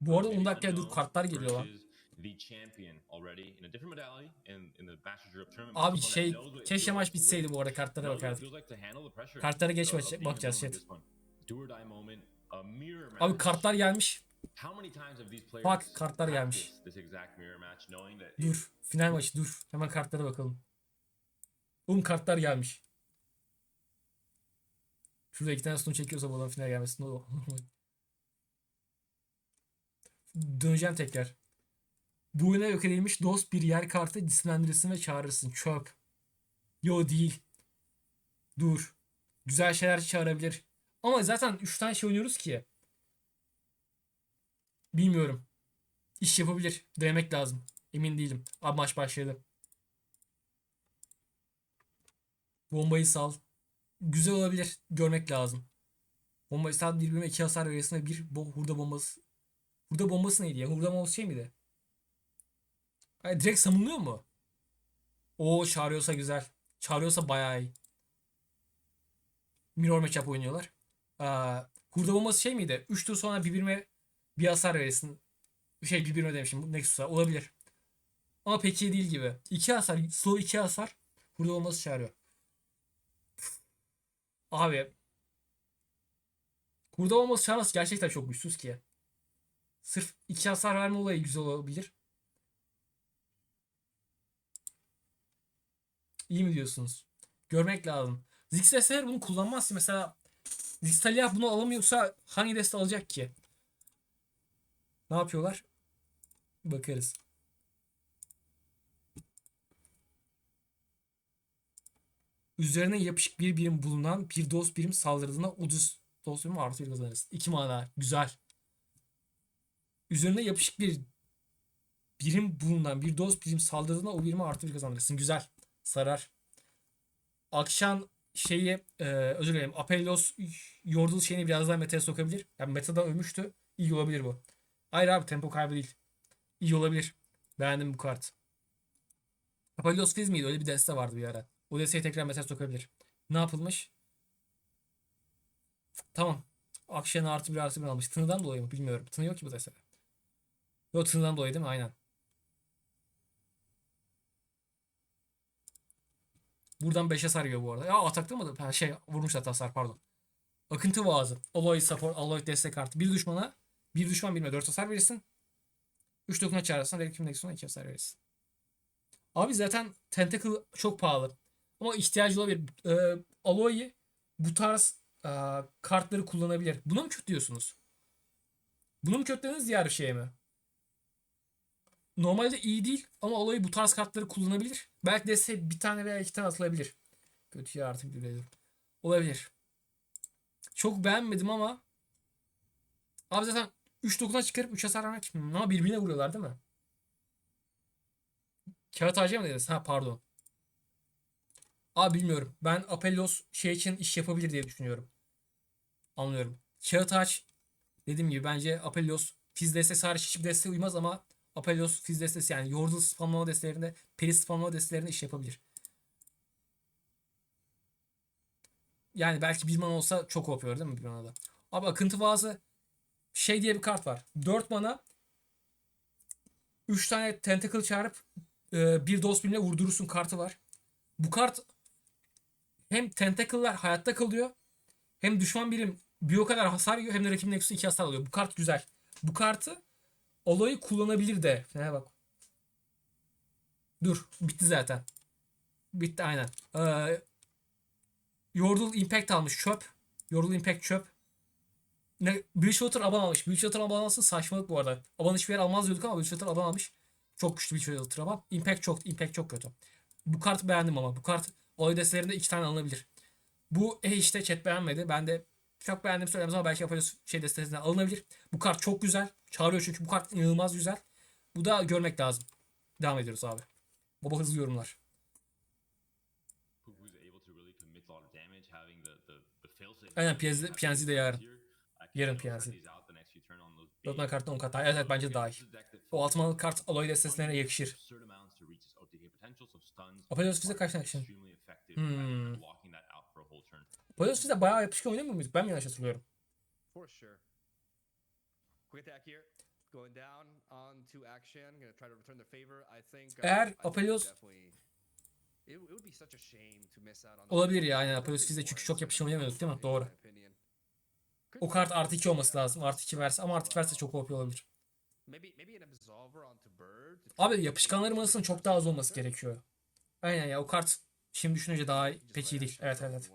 Bu arada maybe 10 dakikaya dur kartlar geliyor lan. Abi şey keşke maç bitseydi bu arada kartlara bakardık. Kartlara geç bakacağız chat. Abi kartlar gelmiş. Bak, kartlar gelmiş. Dur. Final maçı dur. Hemen kartlara bakalım. Oğlum kartlar gelmiş. Şurada iki tane stun çekiyorsa bu adam final gelmesin. Döneceğim tekrar. Bu oyuna yok edilmiş dost bir yer kartı disiplinlendirirsin ve çağırırsın. Çöp. Yo değil. Dur. Güzel şeyler çağırabilir. Ama zaten 3 tane şey oynuyoruz ki. Bilmiyorum. İş yapabilir. Denemek lazım. Emin değilim. Abi maç başladı. Bombayı sal. Güzel olabilir. Görmek lazım. Bombayı sal birbirine iki hasar verirsin ve bir hurda bombası. Hurda bombası neydi ya? Hurda bombası şey miydi? Hayır, direkt samınlıyor mu? O çağırıyorsa güzel. Çağırıyorsa bayağı iyi. Mirror matchup oynuyorlar. Aa, hurda bombası şey miydi? 3 tur sonra birbirine bir hasar verirsin. Şey birbirine demişim Nexus'a. Olabilir. Ama pek iyi değil gibi. 2 hasar. Slow 2 hasar. Hurda bombası çağırıyor. Abi. Hurda bombası çağırması gerçekten çok güçsüz ki. Sırf 2 hasar verme olayı güzel olabilir. İyi mi diyorsunuz? Görmek lazım. Ziggs deseler bunu kullanmaz ki. Mesela Ziggs bunu alamıyorsa hangi deste alacak ki? Ne yapıyorlar? Bakarız. Üzerine yapışık bir birim bulunan bir dost birim saldırdığında o düz dost birimi artı bir kazanırız. İki mana. Güzel. Üzerine yapışık bir birim bulunan bir dost birim saldırdığında o birime artı bir kazanırsın. Güzel. Sarar. Akşam şeyi e, özür dilerim. Apellos Yordle şeyini biraz daha meta'ya sokabilir. Yani metada ölmüştü. İyi olabilir bu. Hayır abi tempo kaybı değil. İyi olabilir. Beğendim bu kart. Apollos Fizz miydi? Öyle bir deste vardı bir ara. O desteği tekrar mesaj sokabilir. Ne yapılmış? Tamam. Akşener artı bir artı bir almış. Tınıdan dolayı mı? Bilmiyorum. Tını yok ki bu destede. Yok tınıdan dolayı değil mi? Aynen. Buradan 5'e sarıyor bu arada. Ya atakta mı? Ha, şey vurmuş hatta hasar pardon. Akıntı vaazı. Alloy support, alloy destek kartı. Bir düşmana bir düşman birine 4 hasar verirsin. 3 dokuna çağırırsan rakibin nexusuna 2 hasar verirsin. Abi zaten Tentacle çok pahalı. Ama ihtiyacı olabilir. Ee, Aloy bu tarz e, kartları kullanabilir. Buna mı kötü diyorsunuz? Bunu mu kötülediniz diğer şeye mi? Normalde iyi değil ama Aloy bu tarz kartları kullanabilir. Belki de bir tane veya iki tane atılabilir. Kötüye artık bir Olabilir. Çok beğenmedim ama Abi zaten 3 dokuna çıkarıp 3 hasar vermek ama birbirine vuruyorlar değil mi? Kağıt ağacı mı dediniz? Ha pardon. Abi bilmiyorum. Ben Apellos şey için iş yapabilir diye düşünüyorum. Anlıyorum. Kağıt ağaç dediğim gibi bence Apellos Fizz destesi hariç hiçbir deste uymaz ama Apellos Fizz destesi yani Yordle spamlama destelerinde Peri spamlama destelerinde iş yapabilir. Yani belki bir mana olsa çok OP değil mi bir manada? Abi akıntı vaazı şey diye bir kart var. 4 mana 3 tane tentacle çağırıp e, bir dost birine vurdurursun kartı var. Bu kart hem tentacle'lar hayatta kalıyor hem düşman birim bir o kadar hasar yiyor hem de rakibin nexus'u 2 hasar alıyor. Bu kart güzel. Bu kartı olayı kullanabilir de. Ne bak. Dur. Bitti zaten. Bitti aynen. Ee, Yordle Impact almış çöp. Yordle Impact çöp. Ne, Bridgewater aban almış. Bridgewater aban alması saçmalık bu arada. Aban hiçbir yer almaz diyorduk ama Bridgewater aban almış. Çok güçlü Bridgewater aban. Impact çok, Impact çok kötü. Bu kartı beğendim ama. Bu kart olay destelerinde iki tane alınabilir. Bu e işte chat beğenmedi. Ben de çok beğendim söylemez ama belki Apollos şey destesinden alınabilir. Bu kart çok güzel. Çağırıyor çünkü bu kart inanılmaz güzel. Bu da görmek lazım. Devam ediyoruz abi. Baba hızlı yorumlar. Aynen PNZ, PNZ de yarın. Yarın PNZ. Dörtmen kartı 10 kat daha. Evet, evet bence daha iyi. O altmalı kart alay destelerine yakışır. Apollos bize kaç tane yakışır? Hmm. Apollos bize bayağı yapışkan oynamıyor muyuz? Ben mi yanlış hatırlıyorum? For sure. Quick attack here. Going down onto action. Gonna try to return the favor. I think. uh, Eğer Apelios-. Olabilir ya, aynen. Apelios bizde çünkü çok yapışamayamıyorduk, değil mi? Doğru. O kart artı 2 olması lazım. Artı 2 verse ama artı 2 verse çok OP olabilir. Abi try to yapışkanları make manasının it çok daha az olması gerekiyor. Aynen ya o kart şimdi düşününce daha pek iyi değil. Evet evet evet.